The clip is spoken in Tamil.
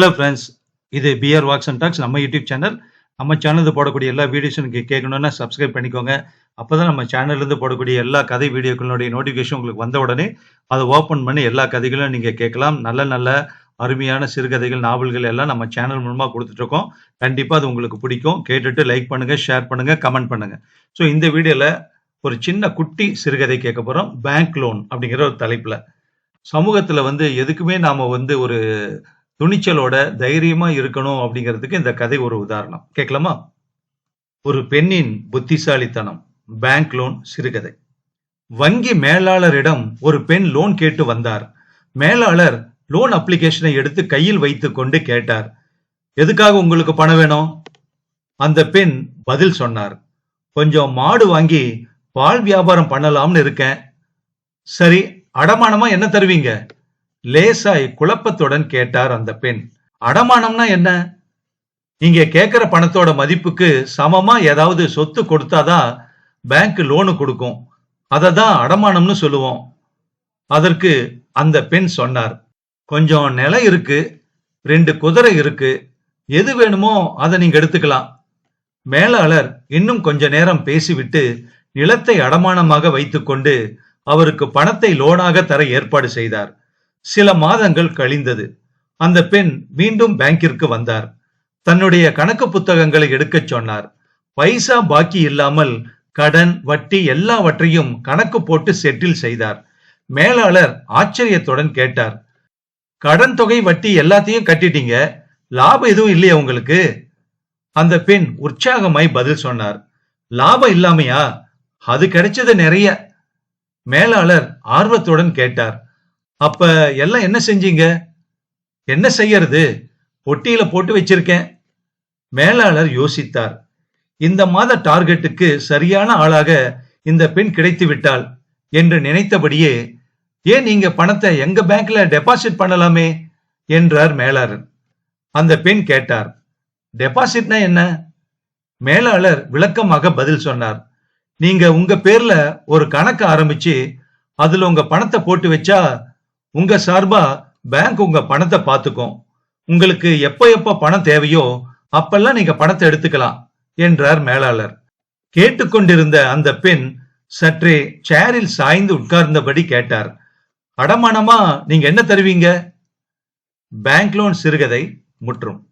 ஹலோ ஃப்ரெண்ட்ஸ் இது பிஆர் வாக்ஸ் அண்ட் டாக்ஸ் நம்ம யூடியூப் சேனல் நம்ம சேனலில் போடக்கூடிய எல்லா வீடியோஸும் நீங்கள் கேட்கணும்னா சப்ஸ்கிரைப் பண்ணிக்கோங்க. அப்போ தான் நம்ம சேனல்லேருந்து போடக்கூடிய எல்லா கதை வீடியோக்களுடைய நோட்டிஃபிகேஷன் உங்களுக்கு வந்த உடனே அதை ஓப்பன் பண்ணி எல்லா கதைகளும் நீங்கள் கேட்கலாம். நல்ல நல்ல அருமையான சிறுகதைகள் நாவல்கள் எல்லாம் நம்ம சேனல் மூலமாக கொடுத்துட்ருக்கோம். கண்டிப்பாக அது உங்களுக்கு பிடிக்கும். கேட்டுட்டு லைக் பண்ணுங்கள் ஷேர் பண்ணுங்கள் கமெண்ட் பண்ணுங்கள் ஸோ இந்த வீடியோவில் ஒரு சின்ன குட்டி சிறுகதை கேட்க போகிறோம் பேங்க் லோன் அப்படிங்கிற ஒரு தலைப்பில். சமூகத்தில் வந்து எதுக்குமே நாம் வந்து ஒரு துணிச்சலோட தைரியமா இருக்கணும் அப்படிங்கிறதுக்கு இந்த கதை ஒரு உதாரணம். கேட்கலாமா? ஒரு பெண்ணின் புத்திசாலித்தனம் பேங்க் லோன் சிறுகதை. வங்கி மேலாளரிடம் ஒரு பெண் லோன் கேட்டு வந்தார். மேலாளர் லோன் அப்ளிகேஷனை எடுத்து கையில் வைத்துக் கொண்டு கேட்டார். எதுக்காக உங்களுக்கு பணம் வேணும்? அந்த பெண் பதில் சொன்னார். கொஞ்சம் மாடு வாங்கி பால் வியாபாரம் பண்ணலாம்னு இருக்கேன். சரி அடமானமா என்ன தருவீங்க? லேசாய் குழப்பத்துடன் கேட்டார் அந்த பெண். அடமானம்னா என்ன? நீங்க கேட்கிற பணத்தோட மதிப்புக்கு சமமா ஏதாவது சொத்து கொடுத்தாதான் பேங்க் லோனு கொடுக்கும். அதை தான் அடமானம்னு சொல்லுவோம். அதற்கு அந்த பெண் சொன்னார். கொஞ்சம் நிலம் இருக்கு. ரெண்டு குதிரை இருக்கு. எது வேணுமோ அதை நீங்க எடுத்துக்கலாம். மேலாளர் இன்னும் கொஞ்ச நேரம் பேசிவிட்டு நிலத்தை அடமானமாக வைத்துக்கொண்டு அவருக்கு பணத்தை லோனாக தர ஏற்பாடு செய்தார். சில மாதங்கள் கழிந்தது. அந்த பெண் மீண்டும் பேங்கிற்கு வந்தார். தன்னுடைய கணக்கு புத்தகங்களை எடுக்கச் சொன்னார். பைசா பாக்கி இல்லாமல் கடன் வட்டி எல்லாவற்றையும் கணக்கு போட்டு செட்டில் செய்தார். மேலாளர் ஆச்சரியத்துடன் கேட்டார். கடன் தொகை வட்டி எல்லாத்தையும் கட்டிட்டீங்க. லாபம் எதுவும் இல்லையா உங்களுக்கு? அந்த பெண் உற்சாகமாய் பதில் சொன்னார். லாபம் இல்லாமையா? அது கிடைச்சது நிறைய. மேலாளர் ஆர்வத்துடன் கேட்டார். அப்ப எல்லாம் என்ன செஞ்சீங்க? என்ன செய்யறது? பொட்டியில போட்டு வச்சிருக்கேன். மேலாளர் யோசித்தார். இந்த மாத டார்கெட்டுக்கு சரியான ஆளாக இந்த பெண் கிடைத்து விட்டாள் என்று நினைத்தபடியே ஏன் நீங்க பணத்தை எங்க பேங்க்ல டெபாசிட் பண்ணலாமே? என்றார் மேலாளர். அந்த பெண் கேட்டார் டெபாசிட்னா என்ன? மேலாளர் விளக்கமாக பதில் சொன்னார் நீங்க உங்க பேர்ல ஒரு கணக்கு ஆரம்பிச்சு அதுல உங்க பணத்தை போட்டு வச்சா உங்க சார்பா பேங்க் உங்க பணத்தை பார்த்துக்கும். உங்களுக்கு எப்ப எப்ப பணம் தேவையோ அப்பெல்லாம் நீங்க பணத்தை எடுத்துக்கலாம் என்றார் மேலாளர். கேட்டுக்கொண்டிருந்த அந்த பெண் சற்றே சேரில் சாய்ந்து உட்கார்ந்தபடி கேட்டார். அடமானமா நீங்க என்ன தருவீங்க? பேங்க் லோன் சிறுகதை முற்றும்.